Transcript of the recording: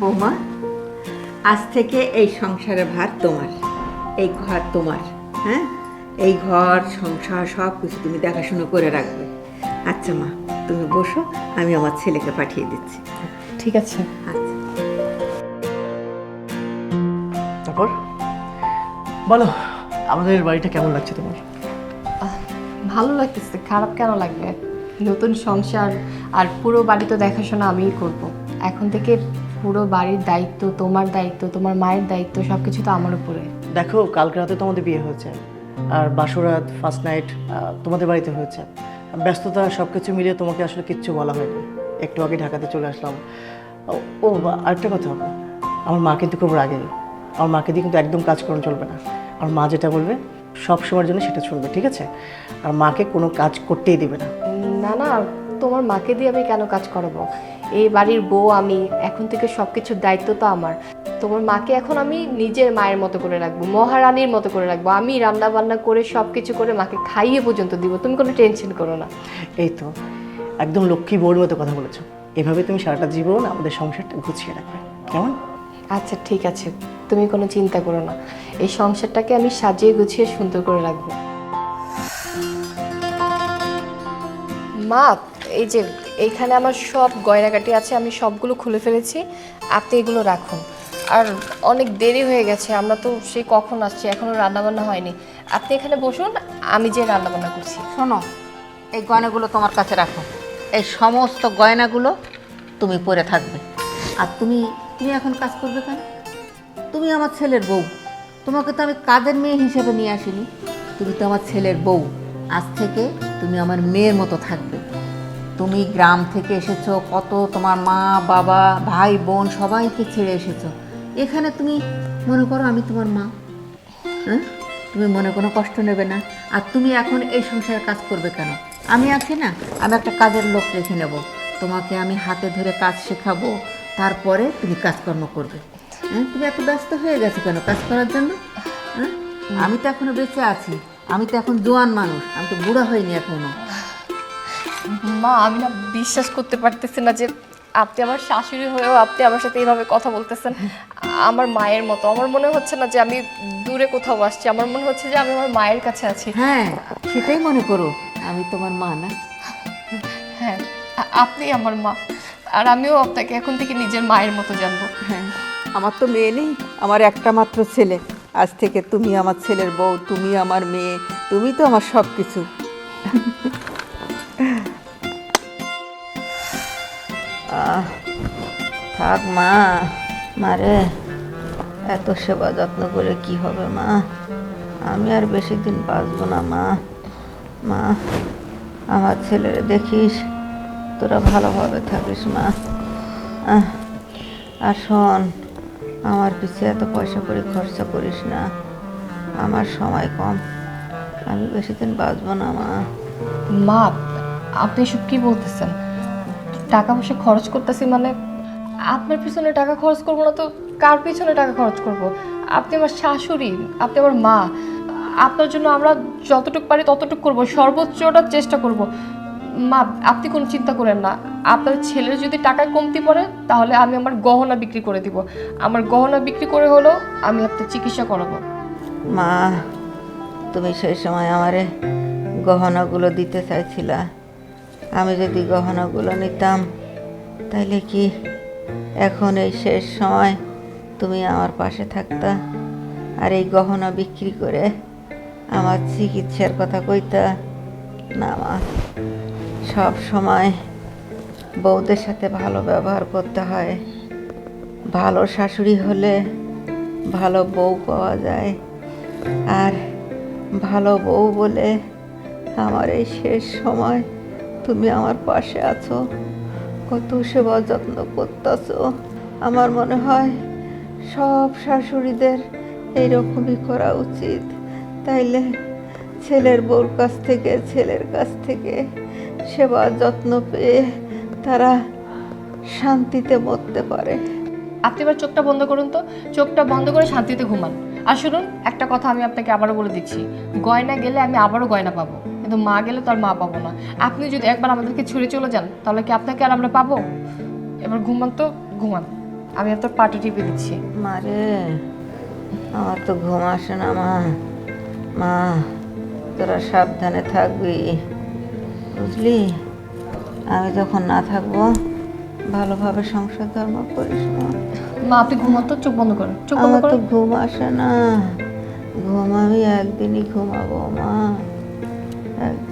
বৌমা আজ থেকে এই সংসারের ভার তোমার এই ঘর তোমার হ্যাঁ? এই ঘর সংসার সব কিছু তুমি দেখাশুনো করে রাখবে। আচ্ছা মা তুমি বসো আমি আমার ছেলেকে পাঠিয়ে দিচ্ছি। ঠিক আছে। আচ্ছা। তারপর? বলো আমাদের বাড়িটা কেমন লাগছে তোমার? ভালো লাগতেছে খারাপ কেন লাগবে? নতুন সংসার আর পুরো বাড়ি তো দেখাশোনা আমিই করব। এখন থেকে পুরো বাড়ির দায়িত্ব তোমার দায়িত্ব তোমার মায়ের দায়িত্ব সব কিছু তো আমার উপরে। দেখো কালকে রাতে তোমাদের বিয়ে হয়েছে। আর বাসরাত ফার্স্ট নাইট তোমাদের বাড়িতে হয়েছে। ব্যস্ততা সব কিছু মিলিয়ে তোমাকে আসলে কিচ্ছু বলা হয়নি। একটু আগে ঢাকাতে চলে আসলাম। ও- আরেকটা কথা আমার মা কিন্তু খুব রাগে। আমার মাকে দিয়ে কিন্তু একদম কাজ করানো চলবে না। আর মা যেটা বলবে সব সময়ের জন্য সেটা শুনবে ঠিক আছে? আর মাকে কোনো কাজ করতেই দিবে না। না না তোমার মাকে দিয়ে আমি কেন কাজ করাবো? এই বাড়ির বউ আমি এখন থেকে সব কিছুর দায়িত্ব তো আমার। তোমার মাকে এখন আমি নিজের মায়ের মতো করে রাখব মহারানীর মতো করে রাখব। আমি রান্না বান্না করে সব কিছু করে মাকে খাইয়ে পর্যন্ত দিব। তুমি কোনো টেনশন করো না। এই তো একদম লক্ষ্মী বউর মতো কথা বলেছ। এভাবে তুমি সারাটা জীবন আমাদের সংসারটা গুছিয়ে রাখবে। কেমন? আচ্ছা ঠিক আছে। তুমি কোনো চিন্তা করো না। এই সংসারটাকে আমি সাজিয়ে গুছিয়ে সুন্দর করে রাখব। মা এই যে এইখানে আমার সব গয়নাগাটি আছে, আমি সবগুলো খুলে ফেলেছি। আপনি এগুলো রাখুন। আর অনেক দেরি হয়ে গেছে, আমরা তো সেই কখন আসছি, এখনও রান্নাবান্না হয়নি। আপনি এখানে বসুন, আমি যে রান্নাবান্না করছি। শোনো, এই গয়নাগুলো তোমার কাছে রাখো। এই সমস্ত গয়নাগুলো তুমি পরে থাকবে। আর তুমি তুমি এখন কাজ করবে কেন? তুমি আমার ছেলের বউ। তোমাকে তো আমি কাদের মেয়ে হিসেবে নিয়ে আসিনি। তুমি তো আমার ছেলের বউ। আজ থেকে তুমি আমার মেয়ের মতো থাকবে। তুমি গ্রাম থেকে এসেছ, কত তোমার মা, বাবা, ভাই, বোন সবাইকে ছেড়ে এসেছ। এখানে তুমি মনে করো আমি তোমার মা হ্যাঁ? তুমি মনে কোনো কষ্ট নেবে না। আর তুমি এখন এই সংসারে কাজ করবে কেন? আমি আছি না, আমি একটা কাজের লোক রেখে নেব। তোমাকে আমি হাতে ধরে কাজ শেখাবো, তারপরে তুমি কাজকর্ম করবে। হ্যাঁ? তুমি এত ব্যস্ত হয়ে গেছো কেন কাজ করার জন্য? হ্যাঁ? আমি তো এখনও বেঁচে আছি, আমি তো এখন জোয়ান মানুষ, আমি তো বুড়া হইনি এখনও। মা আমি না বিশ্বাস করতে পারতেছি না যে আপনি আমার শাশুড়ি হয়েও আপনি আমার সাথে এইভাবে কথা বলতেছেন। আমার মায়ের মতো। আমার মনে হচ্ছে না যে আমি দূরে কোথাও আসছি। আমার মনে হচ্ছে যে আমি আমার মায়ের কাছে আছি। হ্যাঁ সেটাই মনে করো। আমি তোমার মা না। হ্যাঁ আপনি আমার মা। আর আমিও আপনাকে এখন থেকে নিজের মায়ের মতো জানব। হ্যাঁ আমার তো মেয়ে নেই। আমার একটা মাত্র ছেলে। আজ থেকে তুমি আমার ছেলের বউ তুমি আমার মেয়ে তুমি তো আমার সব কিছু থাক মা। মারে এত সেবা যত্ন করে কি হবে মা? আমি আর বেশি দিন বাঁচবো না মা। মা, আমার ছেলেরে দেখিস, তোরা ভালোভাবে থাকিস মা। আর শোন, আমার পিছে এত পয়সা করে খরচা করিস না। আমার সময় কম। আমি বেশি দিন বাঁচবো না মা। মা, আপনি এসব কি বলতেছেন? টাকা পয়সা খরচ করতেছি মানে আপনার পিছনে টাকা খরচ করব না তো কার পিছনে টাকা খরচ করব? আপনি আমার শাশুড়ি, আপনি আমার মা। আপনার জন্য আমরা যতটুকু পারি ততটুকু করব, সর্বোচ্চটা চেষ্টা করব। মা, আপনি কোনো চিন্তা করেন না। আপনার ছেলের যদি টাকায় কমতি পড়ে, তাহলে আমি আমার গহনা বিক্রি করে দিব। আমার গহনা বিক্রি করে হলেও আমি আপনার চিকিৎসা করাবো। মা, তুমি সেই সময় আমারে গহনাগুলো দিতে চাইছিলা। আমি যদি গহনাগুলো নিতাম, তাইলে কি এখন এই শেষ সময় তুমি আমার পাশে থাকতা? আর এই গহনা বিক্রি করে আমার চিকিৎসার কথা কইতা? না মা, সব সময় বউদের সাথে ভালো ব্যবহার করতে হয়। ভালো শাশুড়ি হলে ভালো বউ পাওয়া যায়। আর ভালো বউ বলে আমার এই শেষ সময় তুমি আমার পাশে আছো। কত সেবা যত্ন করতেছো। আমার মনে হয় সব শাশুড়িদের এইরকমই করা উচিত। তাইলে ছেলের বউর কাছ থেকে, ছেলের কাছ থেকে সেবা যত্ন পেয়ে তারা শান্তিতে মরতে পারে। আপনি এবার চোখটা বন্ধ করুন তো। চোখটা বন্ধ করে শান্তিতে ঘুমান। আর শুনুন, একটা কথা আমি আপনাকে আবারও বলে দিচ্ছি। গয়না গেলে আমি আবারও গয়না পাবো। কিন্তু মা গেলে তো আর মা পাবো না। আপনি যদি একবার আমাদেরকে ছুড়ে চলে যান তাহলে কি আপনাকে আর আমরা পাবো? এবার ঘুমান তো ঘুমান। আমি আর তোর পাটি টিপে দিচ্ছি। মারে আমার তো ঘুম আসে না মা। মা তোরা সাবধানে থাকবি। বুঝলি? আমি যখন না থাকব ভালোভাবে সংসার ধর্ম করিস মা মা আপনি ঘুমাতো চোখ বন্ধ করেন চোখ বন্ধ করেন ঘুম আসে না। ঘুম আমি একদিনই ঘুমাবো মা। and